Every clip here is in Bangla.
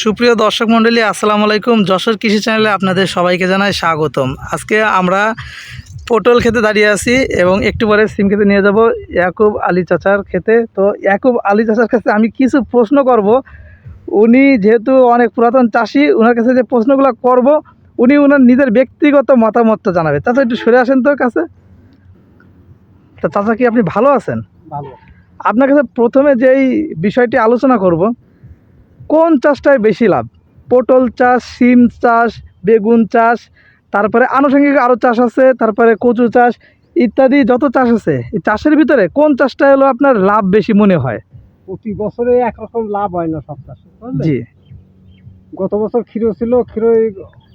সুপ্রিয় দর্শক মণ্ডলী আসসালামু আলাইকুম। যশোর কৃষি চ্যানেলে আপনাদের সবাইকে জানাই স্বাগতম। আজকে আমরা পটল খেতে দাঁড়িয়ে আছি এবং একটু পরে সিম খেতে নিয়ে যাব ইয়াকুব আলী চাচার খেতে। তো ইয়াকুব আলী চাচার কাছে আমি কিছু প্রশ্ন করব। উনি যেহেতু অনেক পুরাতন চাষি ওনার কাছে যে প্রশ্নগুলো করব উনি ওনার নিজের ব্যক্তিগত মতামতটা জানাবে। চাচা একটু সরে আসেন তো কাছে। তা চাচা কি আপনি ভালো আছেন? ভালো আপনার কাছে প্রথমে যেই বিষয়টি আলোচনা করব কোন চাষটায় বেশি লাভ? পটল চাষ সিম চাষ বেগুন চাষ তারপরে আনুষঙ্গিক আরও চাষ আছে তারপরে কচু চাষ ইত্যাদি যত চাষ আছে এই চাষের ভিতরে কোন চাষটা হলো আপনার লাভ বেশি মনে হয়? প্রতি বছরে একরকম লাভ হয় না সব চাষে জি। গত বছর ক্ষীর ছিল ক্ষীর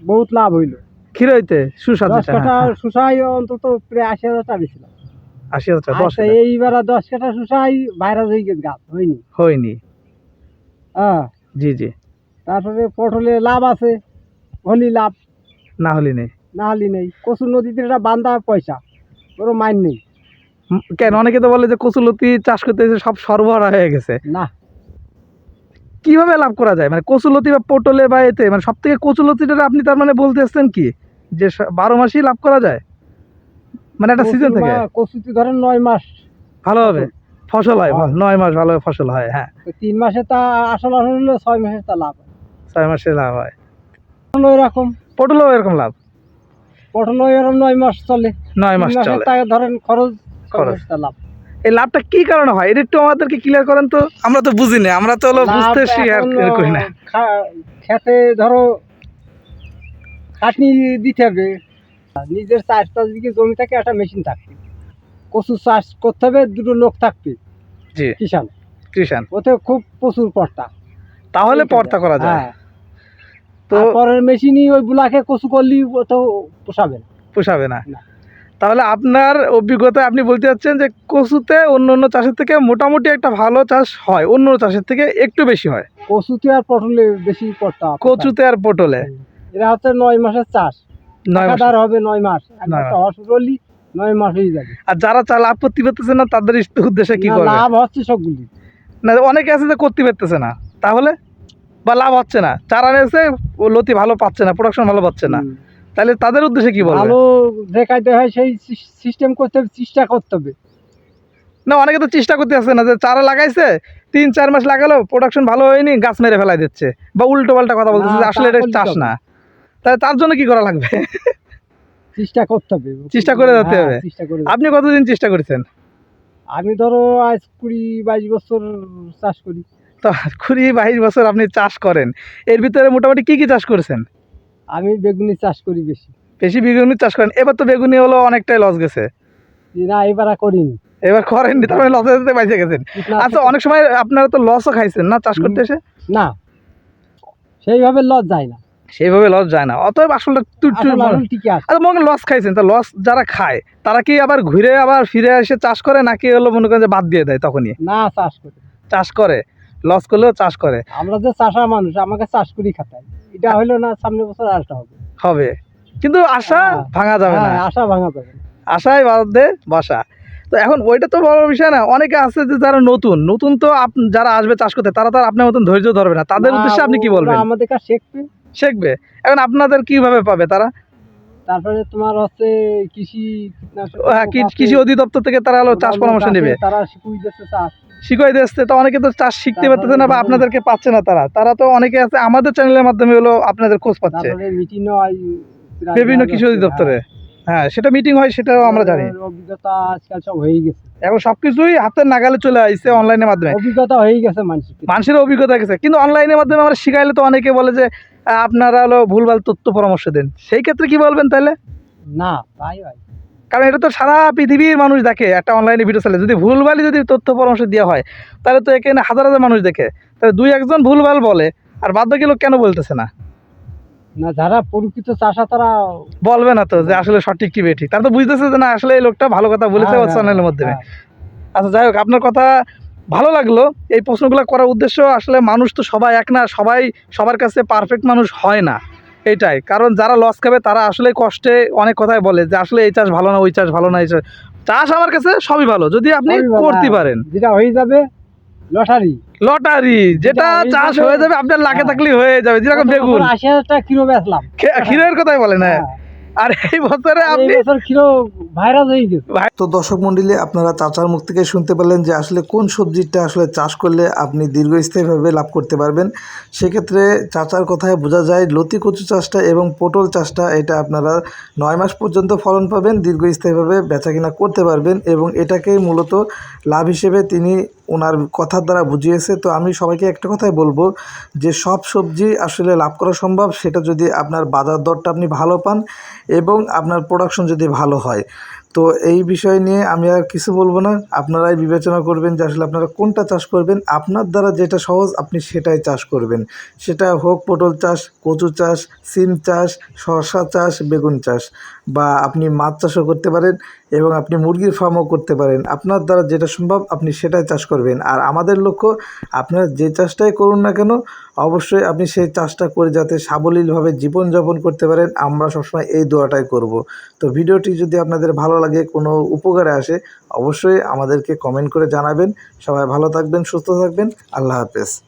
বহুত লাভ হইল। ক্ষীরইতে সুস্বাদু কাঠা শুষাই অন্তত প্রায় আশি হাজার টাকা ছিল আশি হাজার টাকা, এইবার দশ কাঠা শুষাই ভাইরাস হয়ে গেছে গাছ হয়নি। হয়নি। হ্যাঁ। জি জি। তারপরে পটলে লাভ আছে হলি লাভ। না হলে নেই। না হলি নেই। কচু নদীতে এটা বান্ধা পয়সা ওরও মাইন নেই। কেন? অনেকে তো বলে যে কচুলতি চাষ করতে এসে সব সরবরাহ হয়ে গেছে। না। কীভাবে লাভ করা যায়? মানে কচুলতি বা পটলে বা এতে মানে সব থেকে কচুলতিটা আপনি তার মানে বলতে এসছেন কি? যে বারো মাসই লাভ করা যায়? মানে একটা সিজন থেকে। কচুতি ধরেন নয় মাস। ভালো হবে। ফসল হয় হয়। নয় মাস ভালো ফসল হয় হ্যাঁ। তিন মাসে তা আসল আসল হলো ছয় মাসে তা লাভ হয়। ছয় মাসে লাভ হয়। এরকম। পটলও এরকম লাভ? পটল এরকম নয় মাস চলে। নয় মাস চলে। টাকা ধরেন খরচ খরচ। লাভ। এই লাভটা কি কারণে হয়? এটা একটু আমাদেরকে ক্লিয়ার করেন তো। আমরা তো বুঝি না আমরা তো হলো বুঝতে শিকার করি না। খেতে ধরো খাটনি দিতে হবে। নিজের চাষ টাষ দিকে জমি থাকে একটা মেশিন থাকবে কচু চাষ করতে হবে দুটো লোক থাকবে। জি। কিষান কৃষাণ। ওতে খুব প্রচুর পড়তা তাহলে পর্তা করা যায়। হ্যাঁ। তো পরের মেশিনই ওই বুলাকে কচু করলি ও তো পোষাবে না। পোষাবে না। তাহলে আপনার অভিজ্ঞতায় আপনি বলতে চাচ্ছেন যে কচুতে অন্য অন্য চাষের থেকে মোটামুটি একটা ভালো চাষ হয় অন্য চাষের থেকে একটু বেশি হয়। কচুতে আর পটলে বেশি পড়তা কচুতে আর পটলে। এরা হচ্ছে নয় মাসের চাষ। নয় হবে নয় মাস। হস করলি নয় মাস যাবে। আর যারা চাল আপত্তি পেতেছে না তাদের উদ্দেশ্যে কি করবে? লাভ হচ্ছে সবগুলি। না অনেকে আছে যে করতে পারতেছে না। তাহলে? বা লাভ হচ্ছে না। চারা নিয়েছে ও লতি ভালো পাচ্ছে না প্রোডাকশন ভালো পাচ্ছে না। তাহলে তাদের উদ্দেশ্যে কি বলবে? ভালো দেখাইতে হয় সেই সিস্টেম করতে হবে চেষ্টা করতে হবে। না অনেকে তো চেষ্টা করতে আসছে না যে চারা লাগাইছে তিন চার মাস লাগালো প্রোডাকশন ভালো হয়নি গাছ মেরে ফেলাই দিচ্ছে। বা উল্টো পাল্টা কথা বলতেছে আসলে এটা চাষ না। তাহলে তার জন্য কি করা লাগবে? চেষ্টা করতে হবে। চেষ্টা করে যেতে হ্যাঁ, হবে। চেষ্টা করে আপনি কতদিন চেষ্টা করেছেন? আমি ধরো আজ কুড়ি বাইশ বছর চাষ করি। তো কুড়ি বাইশ বছর আপনি চাষ করেন। এর ভিতরে মোটামুটি কি কি চাষ করেছেন? আমি বেগুনি চাষ করি বেশি। বেশি বেগুনি চাষ করেন। এবার তো বেগুনি হলো অনেকটাই লস গেছে। না এবার করিনি। এবার করেননি তার মানে লসে যেতে বাইসে গেছেন। আচ্ছা অনেক সময় আপনারা তো লসও খাইছেন না চাষ করতে এসে? না। সেইভাবে লস যায় না। সেইভাবে লস যায় না। অতএব আসলে আচ্ছা মনে লস খাইছেন। তা লস যারা খায় তারা কি আবার ঘুরে আবার ফিরে এসে চাষ করে নাকি হলো মনে করেন যে বাদ দিয়ে দেয় তখনই? না চাষ করি। চাষ করে। লস করলেও চাষ করে। আমরা যে চাষা মানুষ আমাকে চাষ করি খাতাই এটা হইল না সামনে বছর আরেকটা হবে। হবে। কিন্তু আশা হ্যাঁ। ভাঙা যাবে না। হ্যাঁ, আশা ভাঙা যাবে না। আশায় বাদে বাসা। তো এখন ওইটা তো বড় বিষয় না। অনেকে আছে যে যারা নতুন নতুন তো যারা আসবে চাষ করতে তারা তো আপনার মতন ধৈর্য ধরবে না। তাদের উদ্দেশ্যে আপনি কি বলবেন? আমাদের কাছে শিখবে। শিখবে? এখন আপনাদের কীভাবে পাবে তারা? তারপরে তোমার হচ্ছে কৃষি হ্যাঁ, কৃষি অধিদপ্তর থেকে তারা হলো চাষ পরামর্শ নেবে। তারা শিখুই দিচ্ছে চাষ। শিখাই দিচ্ছে তো অনেকে তো চাষ শিখতে পারতেছে না বা আপনাদেরকে পাচ্ছে না তারা। তারা তো অনেকে আছে আমাদের চ্যানেলের মাধ্যমে হলো আপনাদের খোঁজ পাচ্ছে। হয় বিভিন্ন কৃষি অধিদপ্তরে। হ্যাঁ সেটা মিটিং হয় সেটাও। আমরা জানি। অভিজ্ঞতা আজকাল সব হয়ে গেছে। এখন সবকিছুই হাতের নাগালে চলে আসছে অনলাইনের মাধ্যমে। অভিজ্ঞতা হয়ে গেছে মানুষের। মানুষের অভিজ্ঞতা গেছে। কিন্তু অনলাইনের মাধ্যমে আমরা শিখাইলে তো অনেকে বলে যে আপনারা হলো ভুলভাল তথ্য পরামর্শ দেন। সেই ক্ষেত্রে কি বলবেন তাহলে? না তাই হয় কারণ এটা তো সারা পৃথিবীর মানুষ দেখে একটা অনলাইনে ভিডিও চালে। যদি ভুলভালই যদি তথ্য পরামর্শ দেওয়া হয় তাহলে তো এখানে হাজার হাজার মানুষ দেখে। তাহলে দুই একজন ভুলভাল বলে আর বাদ বাকি লোক কেন বলতেছে না? না যারা চাষা তারা বলবে না তো যে আসলে সঠিক কি বেঠিক। তারা তো বুঝতেছে যে না আসলে এই লোকটা ভালো কথা বলেছে হ্যাঁ, হ্যাঁ, চ্যানেলের মাধ্যমে। হ্যাঁ। আচ্ছা যাই হোক আপনার কথা ভালো লাগল। এই প্রশ্নগুলো করার উদ্দেশ্য আসলে মানুষ তো সবাই এক না সবাই সবার কাছে পারফেক্ট মানুষ হয় না। এটাই। কারণ যারা লস খাবে তারা আসলে কষ্টে অনেক কথাই বলে যে আসলে এই চাষ ভালো না ওই চাষ ভালো না এই চাষ চাষ আমার কাছে সবই ভালো। যদি আপনি করতে হ্যাঁ। পারেন। যেটা হয়ে যাবে লটারি লটারি যেটা চাষ হয়ে যাবে আপনার লাখে হ্যাঁ। থাকলে হয়ে যাবে যেরকম বেগুন আশি হাজার টাকা কিলো বেচলাম ক্ষীরের কথাই বলেন হ্যাঁ হ্যাঁ। আর এই বছরে আপনি বছর কিলো ভাইরাস হয়ে গেছে। তো দর্শক মন্ডলী, আপনারা চাচার মুখ থেকে শুনতে পেলেন যে আসলে কোন সবজিটা আসলে চাষ করলে আপনি দীর্ঘস্থায়ীভাবে লাভ করতে পারবেন। সেক্ষেত্রে চাচার কথায় বোঝা যায়, লতি কচু চাষটা এবং পটল চাষটা, এটা আপনারা নয় মাস পর্যন্ত ফলন পাবেন, দীর্ঘস্থায়ীভাবে বেচা কিনা করতে পারবেন এবং এটাকেই মূলত লাভ হিসেবে তিনি ওনার কথার দ্বারা বুঝিয়েছে। তো আমি সবাইকে একটা কথাই বলব যে সব সবজি আসলে লাভ করা সম্ভব, সেটা যদি আপনার বাজার দরটা আপনি ভালো পান এবং আপনার প্রোডাকশন যদি ভালো হয়। তো এই বিষয় নিয়ে আমি আর কিছু বলব না। আপনারাই বিবেচনা করবেন যে আসলে আপনারা কোনটা চাষ করবেন। আপনার দ্বারা যেটা সহজ, আপনি সেটাই চাষ করবেন। সেটা হোক পটল চাষ, কচু চাষ, সিম চাষ, শসা চাষ, বেগুন চাষ। বা আপনি মাছ চাষও করতে পারেন এবং আপনি মুরগির ফার্মও করতে পারেন। আপনার দ্বারা যেটা সম্ভব আপনি সেটাই চাষ করবেন। আর আমাদের লক্ষ্য, আপনারা যে চাষটাই করুন না কেন, অবশ্যই আপনি সেই চাষটা করে যাতে সাবলীলভাবে জীবনযাপন করতে পারেন। আমরা সবসময় এই দোয়াটাই করব। তো ভিডিওটি যদি আপনাদের ভালো লাগে, কোনো উপকারে আসে, অবশ্যই আমাদেরকে কমেন্ট করে জানাবেন। সবাই ভালো থাকবেন, সুস্থ থাকবেন। আল্লাহ হাফেজ।